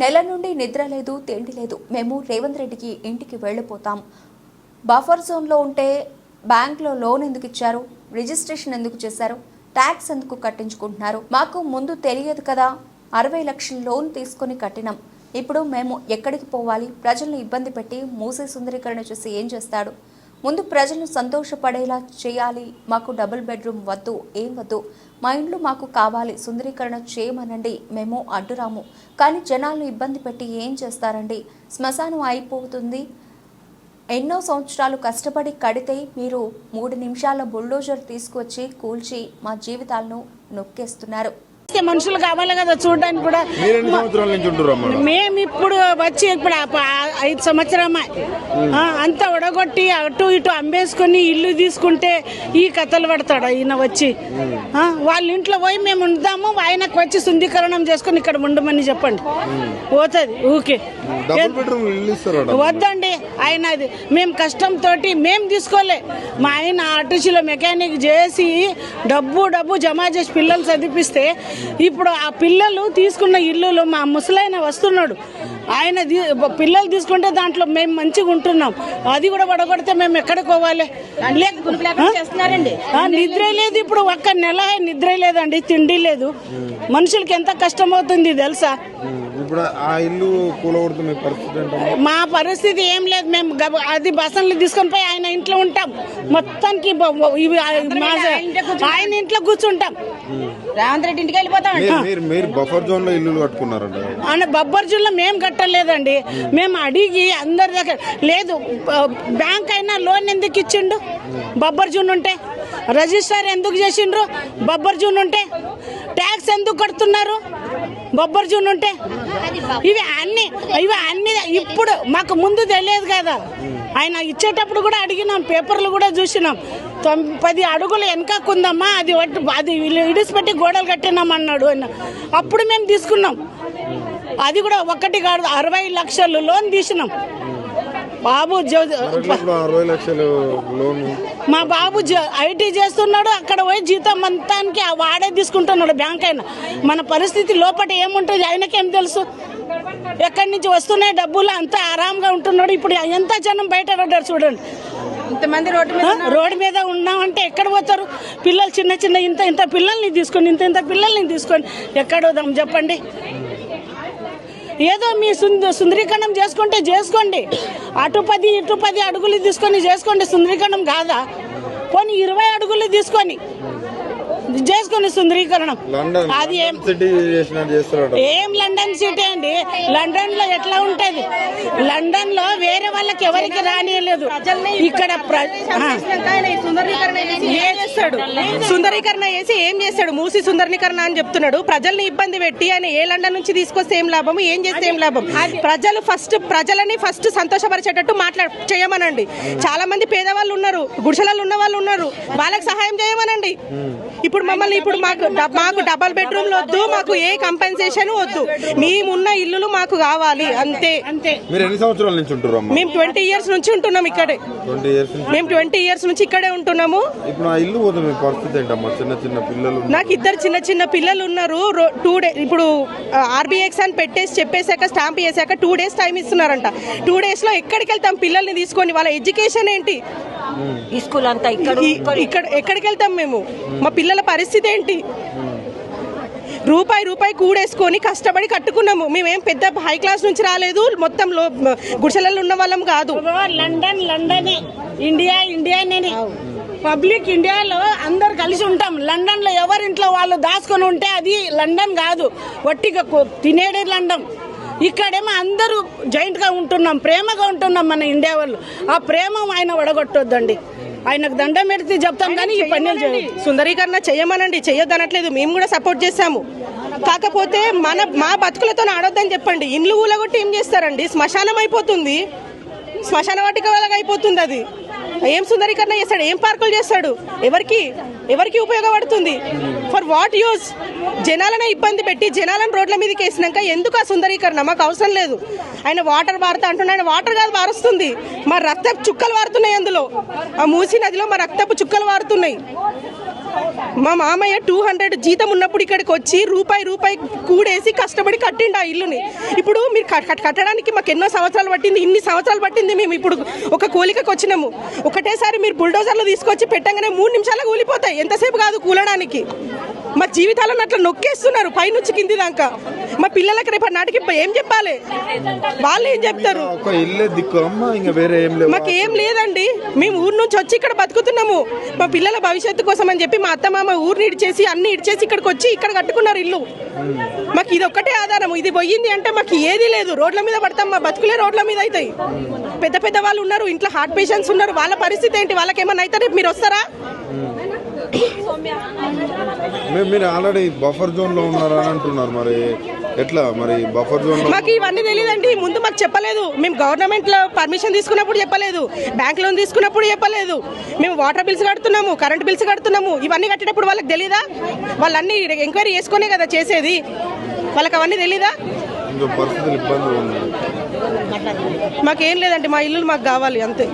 నెల నుండి నిద్ర లేదు తిండి లేదు. మేము రేవంత్ రెడ్డికి ఇంటికి వెళ్ళిపోతాం. బఫర్ జోన్లో ఉంటే బ్యాంక్లో లోన్ ఎందుకు ఇచ్చారు? రిజిస్ట్రేషన్ ఎందుకు చేశారు? ట్యాక్స్ ఎందుకు కట్టించుకుంటున్నారు? మాకు ముందు తెలియదు కదా అరవై లక్షల లోన్ తీసుకొని కట్టినాం. ఇప్పుడు మేము ఎక్కడికి పోవాలి? ప్రజలను ఇబ్బంది పెట్టి మూసే సుందరీకరణ చూసి ఏం చేస్తాడు? ముందు ప్రజలను సంతోషపడేలా చేయాలి. మాకు డబుల్ బెడ్రూమ్ వద్దు ఏం వద్దు. మా ఇండ్లు మాకు కావాలి సుందరీకరణ చేయమనండి. మేము అడ్డురాము. కానీ జనాలను ఇబ్బంది పెట్టి ఏం చేస్తారండి? శ్మశానం అయిపోతుంది. ఎన్నో సంవత్సరాలు కష్టపడి కడితే మీరు మూడు నిమిషాల బుల్డోజర్ తీసుకొచ్చి కూల్చి మా జీవితాలను నొక్కేస్తున్నారు. మనుషులు కావాలి కదా చూడడానికి కూడా. మేము ఇప్పుడు వచ్చి ఇప్పుడు ఐదు సంవత్సరమా అంతా ఉడగొట్టి అటు ఇటు అమ్మేసుకొని ఇల్లు తీసుకుంటే ఈ కథలు పడతాడు ఈయన వచ్చి. వాళ్ళ ఇంట్లో పోయి మేము ఉందాము ఆయనకు వచ్చి శుద్ధీకరణం చేసుకొని ఇక్కడ ఉండమని చెప్పండి. పోతుంది ఊకే. ఇల్లు వద్దండి ఆయన అది. మేము కష్టంతో మేము తీసుకోలే. మా ఆయన ఆర్టీసీలో మెకానిక్ చేసి డబ్బు డబ్బు జమ చేసి పిల్లలు చదివిస్తే ఇప్పుడు ఆ పిల్లలు తీసుకున్న ఇల్లులు మా ముసలాయన వస్తున్నాడు. ఆయన పిల్లలు తీసుకుంటే దాంట్లో మేము మంచిగా ఉంటున్నాం. అది కూడా పడగొడితే మేము ఎక్కడికి పోవాలి? నిద్ర లేదు ఇప్పుడు ఒక్క నెల నిద్ర లేదండి తిండి లేదు. మనుషులకి ఎంత కష్టం అవుతుంది తెలుసా ఇప్పుడు ఆ ఇల్లు కూలగొడుతూ మీ పరిస్థితి మా పరిస్థితి ఏం లేదు. మేము అది బసన్లు తీసుకొని పోయి ఆయన ఇంట్లో ఉంటాం. మొత్తానికి ఇవి ఆయన ఇంట్లో కూర్చుంటాం. రేవంత్ రెడ్డి ఇంటికి వెళ్ళిపోతాం మీరు బఫర్ జోన్లో ఇల్లు కట్టుకున్నారంట ఆయన బొబ్బర్ జిల్లా మేము కట్టలేదండి. మేము అడిగి అందరి దగ్గర లేదు బ్యాంక్ అయినా లోన్ ఎందుకు ఇచ్చిండు? బొబ్బర్ జూన్ ఉంటే. రిజిస్టర్ ఎందుకు చేసిండ్రు? బొబ్బర్ జూన్ ఉంటే ట్యాక్స్ ఎందుకు కడుతున్నారు? బొబ్బర్ జూన్ ఉంటే ఇవి అన్ని ఇవి అన్ని ఇప్పుడు మాకు ముందు తెలియదు కదా. ఆయన ఇచ్చేటప్పుడు కూడా అడిగినాం పేపర్లు కూడా చూసినాం. పది అడుగులు వెనకకుందమ్మా అది అది ఇడిసిపెట్టి గోడలు కట్టినాం అన్నాడు ఆయన. అప్పుడు మేము తీసుకున్నాం. అది కూడా ఒకటి కాదు అరవై లక్షలు లోన్ తీసినాం. బాబు జో- ఇప్పుడు అరవై లక్షలు లోన్. మా బాబు జ- ఐటీ చేస్తున్నాడు అక్కడ పోయి జీతం మొత్తానికి ఆ వాడే తీసుకుంటున్నాడు బ్యాంక్ అయినా. మన పరిస్థితి లోపల ఏముంటుంది ఆయనకేం తెలుసు? ఎక్కడి నుంచి వస్తున్నాయి డబ్బులు అంతా ఆరాంగా ఉంటున్నాడు. ఇప్పుడు ఎంత జనం బయట పడ్డారు చూడండి. ఇంతమంది రోడ్డు మీద రోడ్డు మీద ఉన్నామంటే ఎక్కడ పోతారు? పిల్లలు చిన్న చిన్న ఇంత ఇంత పిల్లల్ని తీసుకొని ఇంత ఇంత పిల్లల్ని తీసుకొని ఎక్కడ వదాం చెప్పండి? ఏదో మీ సుంద సుందరీకరణం చేసుకుంటే చేసుకోండి. అటు పది ఇటు పది అడుగులు తీసుకొని చేసుకోండి. సుందరీకరణం కాదా? పోనీ ఇరవై అడుగులు తీసుకొని. చేసుకొని సుందరీకరణం. అది ఏం ఏం లండన్ సిటీ అండి? లండన్లో ఎట్లా ఉంటది? లండన్లో వేరే వాళ్ళకి ఎవరికి రానియలేదు. ఇక్కడ చేస్తాడు? సుందరీకరణ చేసి ఏం చేస్తాడు? మూసి సుందరీకరణ అని చెప్తున్నాడు. ప్రజల్ని ఇబ్బంది పెట్టి ఆయన ఏ లండన్ నుంచి తీసుకొస్తే ఏం లాభం ఏం చేస్తే ఏం లాభం? ప్రజలు ఫస్ట్ ప్రజలని ఫస్ట్ సంతోషపరిచేటట్టు మాట్లా చేయమనండి. చాలా మంది పేదవాళ్ళు ఉన్నారు గుడిసెలలో ఉన్న వాళ్ళు ఉన్నారు. వాళ్ళకి సహాయం చేయమనండి. ఇప్పుడు మమ్మల్ని ఇప్పుడు మాకు మాకు డబల్ బెడ్రూమ్లు వద్దు మాకు ఏ కంపెన్సేషన్ వద్దు. మేమున్న ఇల్లులు మాకు కావాలి అంతే. మీరు ఎన్ని సంవత్సరాల నుంచి ఉంటున్నారు అమ్మా? మేము ట్వంటీ ఇయర్స్ నుంచి ఉంటున్నాం ఇక్కడే. ట్వంటీ ఇయర్స్ నుంచి? మేము ట్వంటీ ఇయర్స్ నుంచి ఇక్కడే ఉంటున్నాము. ఇప్పుడు ఆ ఇల్లు పోతే మీ పరిస్థితి ఏంటమ్మా? చిన్న చిన్న పిల్లలు నాకు ఇద్దరు చిన్న చిన్న పిల్లలు ఉన్నారు రో- టూ డే ఇప్పుడు ఆర్బీఎక్స్ అని పెట్టేసి చెప్పేశాక స్టాంప్ చేశాక టూ డేస్ టైం ఇస్తున్నారంట. టూ డేస్లో ఎక్కడికి వెళ్తాం పిల్లల్ని తీసుకొని? వాళ్ళ ఎడ్యుకేషన్ ఏంటి? స్కూల్ అంతా ఇక్కడ ఇక్కడ ఎక్కడికి వెళ్తాం మేము? మా పిల్లల పరిస్థితి ఏంటి? రూపాయి రూపాయి కూడేసుకొని కష్టపడి కట్టుకున్నాము. మేమేం పెద్ద హై క్లాస్ నుంచి రాలేదు. మొత్తం లో గుడిసెలలో ఉన్న వాళ్ళం కాదు. లండన్ లండనే. ఇండియా ఇండియానే పబ్లిక్ ఇండియాలో అందరు కలిసి ఉంటాం. లండన్లో ఎవరింట్లో వాళ్ళు దాచుకొని ఉంటే అది లండన్ కాదు. వట్టిగా తినేడే లండన్. ఇక్కడేమో అందరూ జాయింట్గా ఉంటున్నాం ప్రేమగా ఉంటున్నాం మన ఇండియా వాళ్ళు. ఆ ప్రేమ ఆయన వడగొట్టొద్దండి. ఆయనకు దండం పెడితే చెప్తాం కానీ ఈ పనులు సుందరీకరణ చేయమనండి చేయొద్దనట్లేదు మేము కూడా సపోర్ట్ చేస్తాము కాకపోతే మన మా బతుకులతో ఆడొద్దని చెప్పండి. ఇండ్లు ఊలగొట్టి ఏం చేస్తారండి? శ్మశానం అయిపోతుంది. శ్మశాన వాటిక వాళ్ళకి అయిపోతుంది అది. ఏం సుందరీకరణ చేస్తాడు? ఏం పార్కులు చేస్తాడు? ఎవరికి? ఎవరికి ఉపయోగపడుతుంది? ఫర్ వాట్ యూజ్ జనాలను ఇబ్బంది పెట్టి జనాలను రోడ్ల మీదకి వేసినాక ఎందుకు ఆ సుందరీకరణ? మాకు అవసరం లేదు. ఆయన వాటర్ వారుతా ఆయన వాటర్ కాదు వారుస్తుంది. మా రక్తపు చుక్కలు వారుతున్నాయి అందులో. ఆ మూసి నదిలో మా రక్తపు చుక్కలు వారుతున్నాయి. మా మామయ్య టూ హండ్రెడ్ జీతం ఉన్నప్పుడు ఇక్కడికి వచ్చి రూపాయి రూపాయి కూడేసి కష్టపడి కట్టిండు ఆ ఇల్లుని. ఇప్పుడు మీరు కట్టడానికి మాకు ఎన్నో సంవత్సరాలు పట్టింది ఇన్ని సంవత్సరాలు పట్టింది మేము ఇప్పుడు ఒక కూలికకు వచ్చినాము. ఒకటేసారి మీరు బుల్డోజర్లు తీసుకొచ్చి పెట్టంగానే మూడు నిమిషాలు కూలిపోతాయి. ఎంతసేపు కాదు కూలడానికి. మా జీవితాలను అట్లా నొక్కేస్తున్నారు పైనుంచి కింది దాకా. మా పిల్లలకి రేపు నాటికి ఏం చెప్పాలి? వాళ్ళు ఏం చెప్తారు? వేరే ఏం మాకేం లేదండి. మేము ఊరు నుంచి వచ్చి ఇక్కడ బతుకుతున్నాము. మా పిల్లల భవిష్యత్తు కోసం అని చెప్పి మా అత్త మామ ఊరిని ఇడిచేసి అన్ని ఇడిచేసి ఇక్కడికి వచ్చి ఇక్కడ కట్టుకున్నారు ఇల్లు. మాకు ఇది ఒక్కటే ఆధారం. ఇది పోయింది అంటే మాకు ఏది లేదు. రోడ్ల మీద పడతాం. మా బతుకులే రోడ్ల మీద అవుతాయి. పెద్ద పెద్ద వాళ్ళు ఉన్నారు ఇంట్లో హార్ట్ పేషెంట్స్ ఉన్నారు. వాళ్ళ పరిస్థితి ఏంటి? వాళ్ళకి ఏమన్నా అయితే రేపు మీరు వస్తారా? మీ- మీరు ఆల్రెడీ బఫర్ జోన్లో ఉన్నారా అని అంటున్నారు మరి. ఎట్లా మరి బఫర్ జోన్ మాకు ఇవన్నీ తెలియదండి. ముందు మాకు చెప్పలేదు. మేము గవర్నమెంట్లో పర్మిషన్ తీసుకున్నప్పుడు చెప్పలేదు. బ్యాంక్ లోన్ తీసుకున్నప్పుడు చెప్పలేదు. మేము వాటర్ బిల్స్ కడుతున్నాము కరెంట్ బిల్స్ కడుతున్నాము. ఇవన్నీ కట్టేటప్పుడు వాళ్ళకి తెలీదా? వాళ్ళన్నీ ఎంక్వైరీ చేసుకునే కదా చేసేది. వాళ్ళకి అవన్నీ తెలీదా? మాకేం లేదండి. మా ఇల్లు మాకు కావాలి. అంతే.